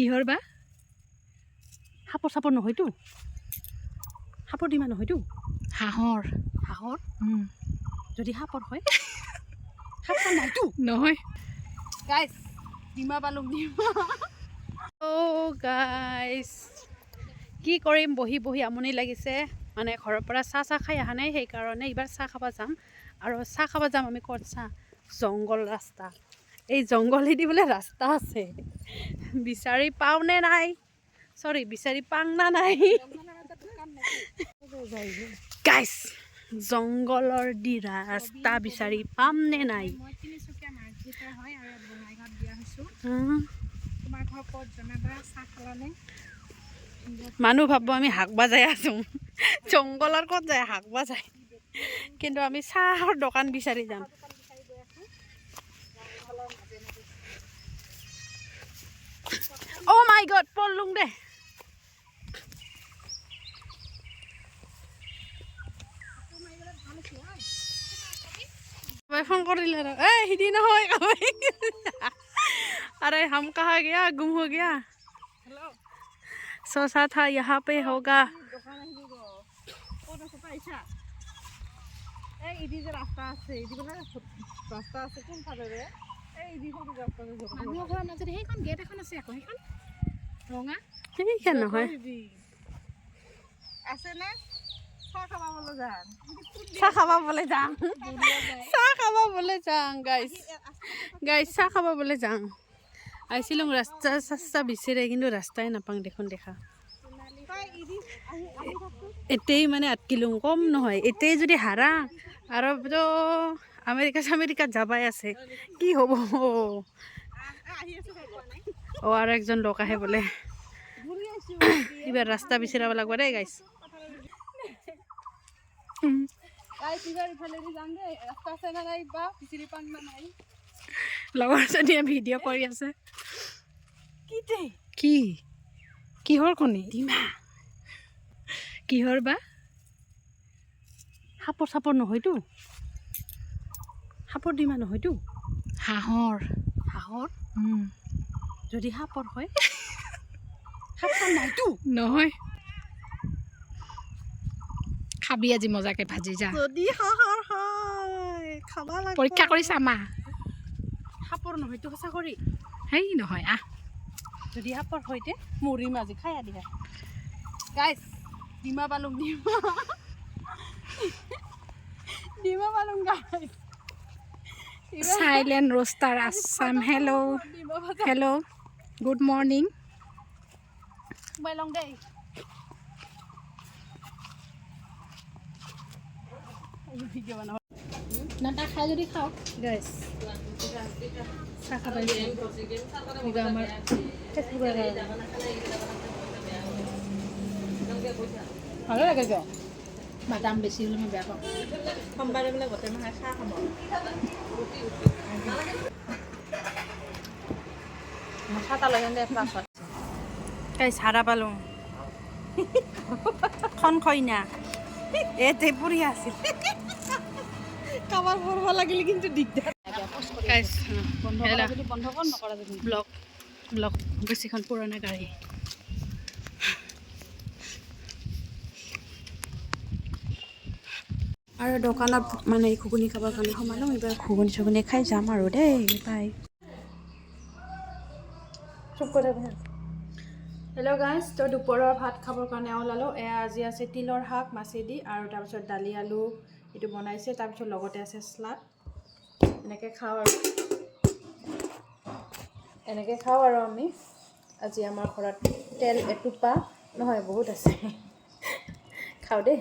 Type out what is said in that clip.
কিহৰ বা? সাপৰ চাপৰ নহয়তো। সাপৰ ডিমা নহয়তো। হাঁহৰ। হাঁহৰ? যদি সাপৰ হয় সাপ চাপ নাইতো। নহয়। গাইছ ডিমা পালোঁ ডিমা। অ' গাইছ কি কৰিম? বহি বহি আমনি লাগিছে। মানে ঘৰৰ পৰা চাহ চাহ খাই অহা নাই সেইকাৰণে এইবাৰ চাহ খাব যাম। আৰু চাহ খাব যাম আমি ক'ত চাহ? জংঘল ৰাস্তা। এই জংঘলেদি বোলে ৰাস্তা আছে। বিচাৰি পাওঁ নে নাই। চৰি বিচাৰি পাং না নাই। গাইছ জংঘলৰ দি ৰাস্তা বিচাৰি পাম নে নাই? মানুহ ভাবব আমি শাক বাজাই আছোঁ। জংঘলৰ ক'ত যায় শাক বাজাই। কিন্তু আমি চাহৰ দোকান বিচাৰি যাম। অ' মাই গড পলুং দে কাবাই ফোন কৰিলে আৰু এ সিদি নহয় কাবাই अरे हम कहाँ गया गुम हो गया सोचा था यहाँ पे होगा এই ইদি যে ৰাস্তা আছে ইদি বোলে ৰাস্তা আছে কোনফালেৰে এই ইদি সৰু ৰাস্তাটো মানুহৰ ঘৰৰ মাজত সেইখন গেট এখন আছে আকৌ সেইখন ৰঙা সেইখন আছে নে চাহ খাবলৈ যাম চাহ খাব বলে যাওঁ চাহ খাব বলে যাওঁ গাইছ গাইছ চাহ খাব বলে ৰাস্তা চাস্তা বিচাৰে কিন্তু ৰাস্তাই নাপাওঁ দেখোন দেখা। এতেই মানে আটকিলোঁ কম নহয়। এতেই যদি হাৰা আৰু আমেৰিকা চামেৰিকাত যাবাই আছে। কি হ'ব? আৰু একজন লোক আহে বোলে এইবাৰ ৰাস্তা বিচাৰাব লাগিব দেই গাইছ লগৰজনীয়ে ভিডিঅ' কৰি আছে। কি কিহৰ কণী? ডিমা। কিহৰ বা? সাপৰ চাপৰ নহয়তো। সাপৰ ডিমা নহয়তো। হাঁহৰ। হাঁহৰ? যদি সাপৰ হয় সাপ চাপ নাইতো নহয়। খাবি আজি মজাকে ভাজি যা। যদি হাঁহৰ হয় খাবা লাগিব। পৰীক্ষা কৰি চামা সাপৰ নহয়তো সঁচা কৰি। হেই নহয় আহ। যদি সাপৰ সৈতে মৰিম আজি খাই আদি গাইছ ডিমা পালোঁ ডিমা। ডিমা পালোঁ গাইছ silent roaster Assam hello' hello' good লওঁ দেই ভিডিঅ' বনাব নাটা খাই যদি খাওক গাইছ চাহ খাব কিবা আমাৰ ফেচবুকৰ ভালো লাগে কিয় বাদাম বেছি হ'লে মই বেয়া পাওঁ সোমবাৰে বোলে গোটেই মাহে চাহ খাব গাইছ হাৰা পালোঁ। খন খইনা এতে পৰি আছিল। কাবাৰ কৰিব লাগিলে কিন্তু দিগদাৰ। গাইছ বন্ধ নকৰা যদি। ব্লক ব্লক বেছিখন পুৰণা গাড়ী। আৰু দোকানত মানে ঘুগুনি খাবৰ কাৰণে সোমালোঁ এইবাৰ ঘুগুনি চুগুনি খাই যাম আৰু দেই বাই হেল্ল' গাইজ তো দুপৰৰ ভাত খাবৰ কাৰণে ওলালোঁ এয়া আজি আছে তিলৰ শাক মাছেদি আৰু তাৰপিছত দালি আলু এইটো বনাইছে তাৰপিছত লগতে আছে শ্লাদ এনেকৈ খাওঁ আৰু। এনেকৈ খাওঁ আৰু আমি। আজি আমাৰ ঘৰত তেল এটোপা নহয় বহুত আছে। খাওঁ দেই।